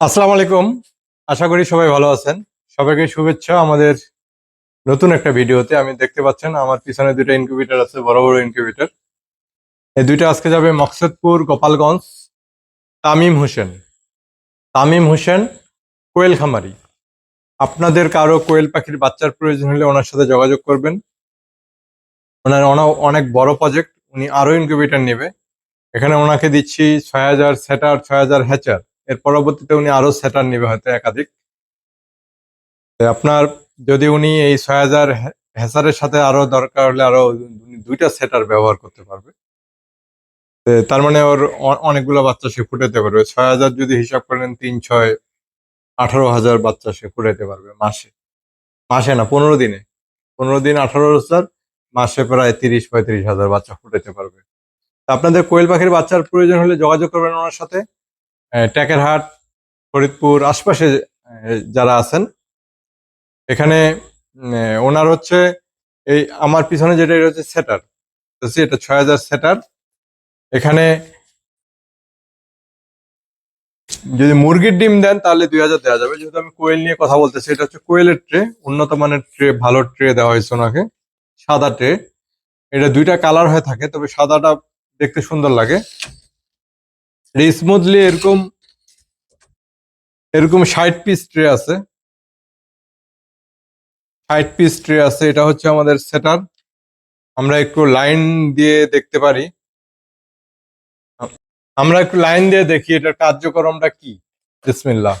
আসসালামু আলাইকুম। আশা করি সবাই ভালো আছেন। সবাইকে শুভেচ্ছা আমাদের নতুন একটা ভিডিওতে। আমি দেখতে পাচ্ছেন আমার পিছনে দুটো ইনকিউবেটর আছে, বড় বড় ইনকিউবেটর এই দুইটা আজকে যাবে মকসদপুর গোপালগঞ্জ তামিম হোসেন। তামিম হোসেন কোয়েল খামারি। আপনাদের কারও কোয়েল পাখির বাচ্চার প্রয়োজন হলে ওনার সাথে যোগাযোগ করবেন। ওনার অনা- অনেক বড় প্রজেক্ট উনি আরও ইনকিউবেটর নেবে। এখানে ওনাকে দিচ্ছি ছয় হাজার সেটার ছয় হাজার হ্যাচার এর পরবর্তীতে উনি আরও সেটার নেবে হয়তো একাধিক। আপনার যদি উনি এই ছয় হাজার হ্যাসারের সাথে আরও দরকার হলে আরও দুইটা সেটার ব্যবহার করতে পারবে। তার মানে ওর অনেকগুলো বাচ্চা সে ফুটাতে পারবে। ছয় হাজার যদি হিসাব করেন তিন, ছয়, আঠারো হাজার বাচ্চা সে ফুটাতে পারবে মাসে। মাসে না, পনেরো দিনে। পনেরো দিন আঠারো হাজার, মাসে প্রায় তিরিশ, পঁয়ত্রিশ হাজার বাচ্চা ফুটাতে পারবে। আপনাদের কোয়েল পাখির বাচ্চার প্রয়োজন হলে যোগাযোগ করবেন ওনার সাথে। ট্যাকেরহাট, ফরিদপুর আশপাশে যারা আছেন। এখানে ওনার হচ্ছে এই আমার পিছনে যেটা এটা হচ্ছে সেটার এটা ছয় হাজার সেটার। এখানে যদি মুরগির ডিম দেন তাহলে দুই হাজার দেওয়া যাবে। যেহেতু আমি কোয়েল নিয়ে কথা বলতেছি, এটা হচ্ছে কোয়েলের ট্রে। উন্নত মানের ট্রে, ভালো ট্রে দেওয়া হয়েছে ওনাকে। সাদা ট্রে। এটা দুইটা কালার হয়ে থাকে, তবে সাদাটা দেখতে সুন্দর লাগে। স্মুথলি এরকম এরকম ষাট পিস ট্রে আছে। ষাট পিস ট্রে আছে, এটা হচ্ছে আমাদের সেটার আমরা একটু লাইন দিয়ে দেখতে পারি। আমরা একটু লাইন দিয়ে দেখি এটার কার্যক্রমটা কি। বিসমিল্লাহ।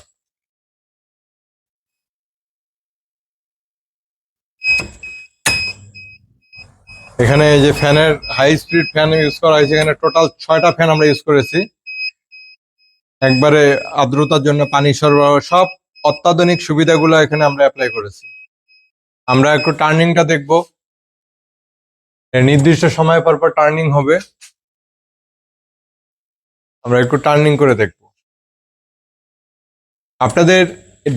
এখানে যে ফ্যানের হাই স্পিড ফ্যান ইউজ করা হয়েছে, এখানে টোটাল ছয়টা ফ্যান আমরা ইউজ করেছি। একবারে আর্দ্রতার জন্য পানি সরবরাহ, সব অত্যাধুনিক সুবিধাগুলো এখানে আমরা অ্যাপ্লাই করেছি। আমরা একটু টার্নিংটা দেখব। নির্দিষ্ট সময় পর পর টার্নিং হবে। আমরা একটু টার্নিং করে দেখব। আপনাদের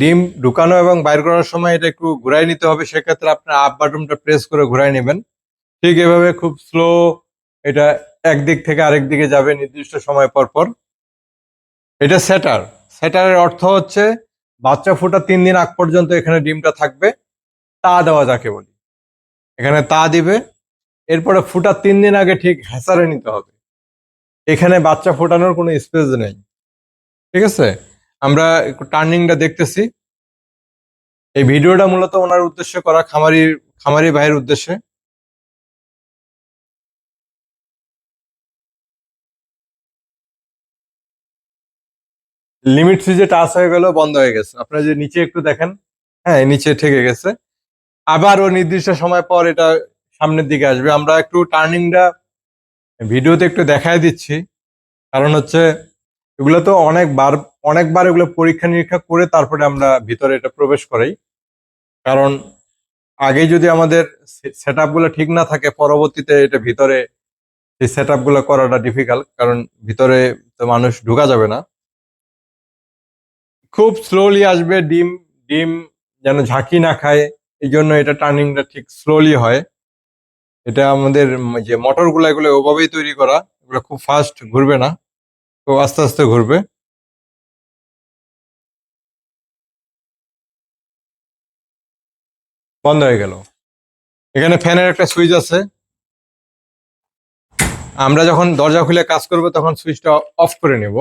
ডিম ঢুকানো এবং বাইর করার সময় এটা একটু ঘুরাই নিতে হবে, সেক্ষেত্রে আপনার আপ বাটনটা প্রেস করে ঘুরাই নেবেন। ঠিক এভাবে খুব স্লো এটা একদিক থেকে আরেক দিকে যাবে নির্দিষ্ট সময় পর পর। এটা সেটার। সেটারের অর্থ হচ্ছে বাচ্চা ফোটা তিন দিন আগ পর্যন্ত এখানে ডিমটা থাকবে। তা দেওয়া যাকে বলি। এখানে তা দিবে। এরপরে ফুটার তিন দিন আগে ঠিক হ্যাসারে নিতে হবে। এখানে বাচ্চা ফোটানোর কোনো স্পেস নেই। ঠিক আছে? আমরা টার্নিংটা দেখতেছি। এই ভিডিওটা মূলত ওনার উদ্দেশ্যে করা খামারির খামারি ভাইয়ের উদ্দেশ্যে। লিমিট সুইচে টাচ হয়ে গেল বন্ধ হয়ে গেছে। আপনারা যে নিচে একটু দেখেন হ্যাঁ নিচে ঠেকে গেছে। আবার ও নির্দিষ্ট সময় পর এটা সামনের দিকে আসবে। আমরা একটু টার্নিংটা ভিডিওতে একটু দেখায় দিচ্ছি। কারণ হচ্ছে, এগুলো তো অনেকবার অনেকবার এগুলো পরীক্ষা নিরীক্ষা করে তারপরে আমরা ভিতরে এটা প্রবেশ করাই। কারণ আগে যদি আমাদের সেটগুলো ঠিক না থাকে, পরবর্তীতে এটা ভিতরে সেটগুলো করাটা ডিফিকাল্ট কারণ ভিতরে তো মানুষ ঢোকা যাবে না। খুব স্লোলি আসবে, ডিম ডিম যেন ঝাঁকি না খায়, এই জন্য এটা টার্নিংটা ঠিক স্লোলি হয়। এটা আমাদের যে মোটরগুলো এগুলো ওভাবেই তৈরি করা, এগুলো খুব ফাস্ট ঘুরবে না তো আস্তে আস্তে ঘুরবে। বন্ধ হয়ে গেল। এখানে ফ্যানের একটা সুইচ আছে। আমরা যখন দরজা খুলে কাজ করব, তখন সুইচটা অফ করে নেব।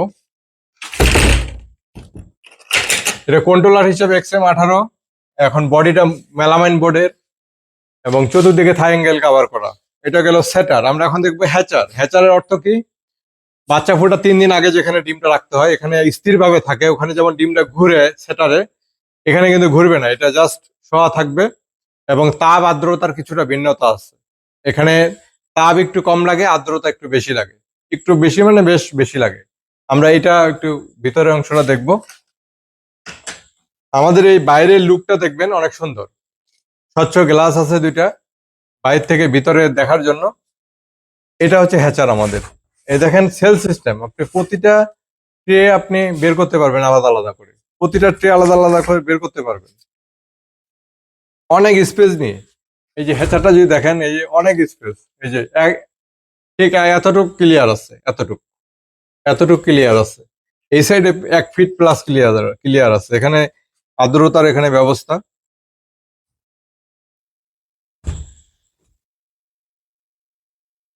এটা কন্ট্রোলার হিসেবে এক্সএম আঠারো, এখন বডিটা মেলামাইন বোর্ডের এবং চতুর্দিকে থাই অ্যাঙ্গেল কাভার করা। এটা গেল সেটার আমরা এখন দেখব হ্যাচার হ্যাচারের অর্থ কি? বাচ্চা ফোটা তিন দিন আগে যেখানে ডিমটা রাখতে হয়, এখানে স্থিরভাবে থাকে। ওখানে যেমন ডিমটা ঘুরে সেটারে এখানে কিন্তু ঘুরবে না। এটা জাস্ট শোয়া থাকবে, এবং তাপ আর্দ্রতার কিছুটা ভিন্নতা আছে। এখানে তাপ একটু কম লাগে, আর্দ্রতা একটু বেশি লাগে। একটু বেশি মানে বেশ বেশি লাগে। আমরা এটা একটু ভিতরের অংশটা দেখব। আমাদের এই বাইরের লুকটা দেখবেন অনেক সুন্দর। স্বচ্ছ গ্লাস আছে দুইটা, বাইরে থেকে ভিতরে দেখার জন্য। এটা হচ্ছে হ্যাচার আমাদের। এই দেখেন, সেল সিস্টেম। আপনি প্রতিটা ট্রে আপনি বের করতে পারবেন আলাদা আলাদা করে। প্রতিটা ট্রে আলাদা আলাদা করে বের করতে পারবেন। অনেক স্পেস নিয়ে। এই যে হ্যাচারটা যদি দেখেন, এই যে অনেক স্পেস এই যে ঠিক এতটুকু ক্লিয়ার আছে, এতটুকু। এতটুকু ক্লিয়ার আছে। এই সাইডে এক ফিট প্লাস ক্লিয়ার ক্লিয়ার আছে। এখানে আর্দ্রতার এখানে ব্যবস্থা।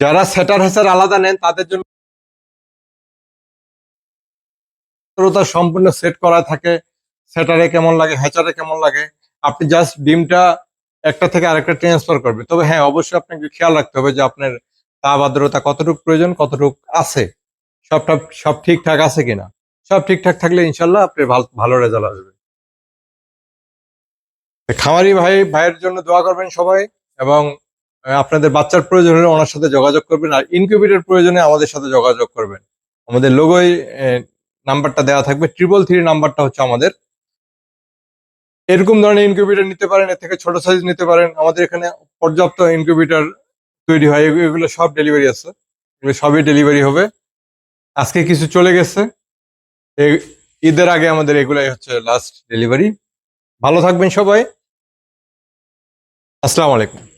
যারা সেটার হেসার আলাদা নেন, তাদের জন্য আর্দ্রতা সম্পূর্ণ সেট করা থাকে। সেটারে কেমন লাগে, হ্যাচারে কেমন লাগে, আপনি জাস্ট ডিমটা একটা থেকে আরেকটা ট্রান্সফার করবে তবে হ্যাঁ অবশ্যই আপনাকে খেয়াল রাখতে হবে যে আপনার তাপ আর্দ্রতা কতটুকু প্রয়োজন, কতটুকু আছে, সবটা, সব ঠিকঠাক আছে কিনা। সব ঠিকঠাক থাকলে ইনশাল্লাহ আপনার ভাল- ভালো রেজাল্ট আসবে। খামারি ভাই, ভাইয়ের জন্য দোয়া করবেন সবাই এবং আপনাদের বাচ্চার প্রয়োজন হলে ওনার সাথে যোগাযোগ করবেন আর ইনকিউবেটর প্রয়োজনে আমাদের সাথে যোগাযোগ করবেন। আমাদের লোগোয় নাম্বারটা দেওয়া থাকবে। ট্রিপল থ্রি নাম্বারটা হচ্ছে আমাদের। এরকম ধরনের ইনকিউবেটর নিতে পারেন, এর থেকে ছোট সাইজ নিতে পারেন। আমাদের এখানে পর্যাপ্ত ইনকিউবেটর তৈরি হয়। এগু- এগুলো সব ডেলিভারি আছে। এগুলো সবই ডেলিভারি হবে। আজকে কিছু চলে গেছে। ঈদের আগে আমাদের এগুলাই হচ্ছে লাস্ট ডেলিভারি ভালো থাকবেন সবাই। আসসালামু আলাইকুম।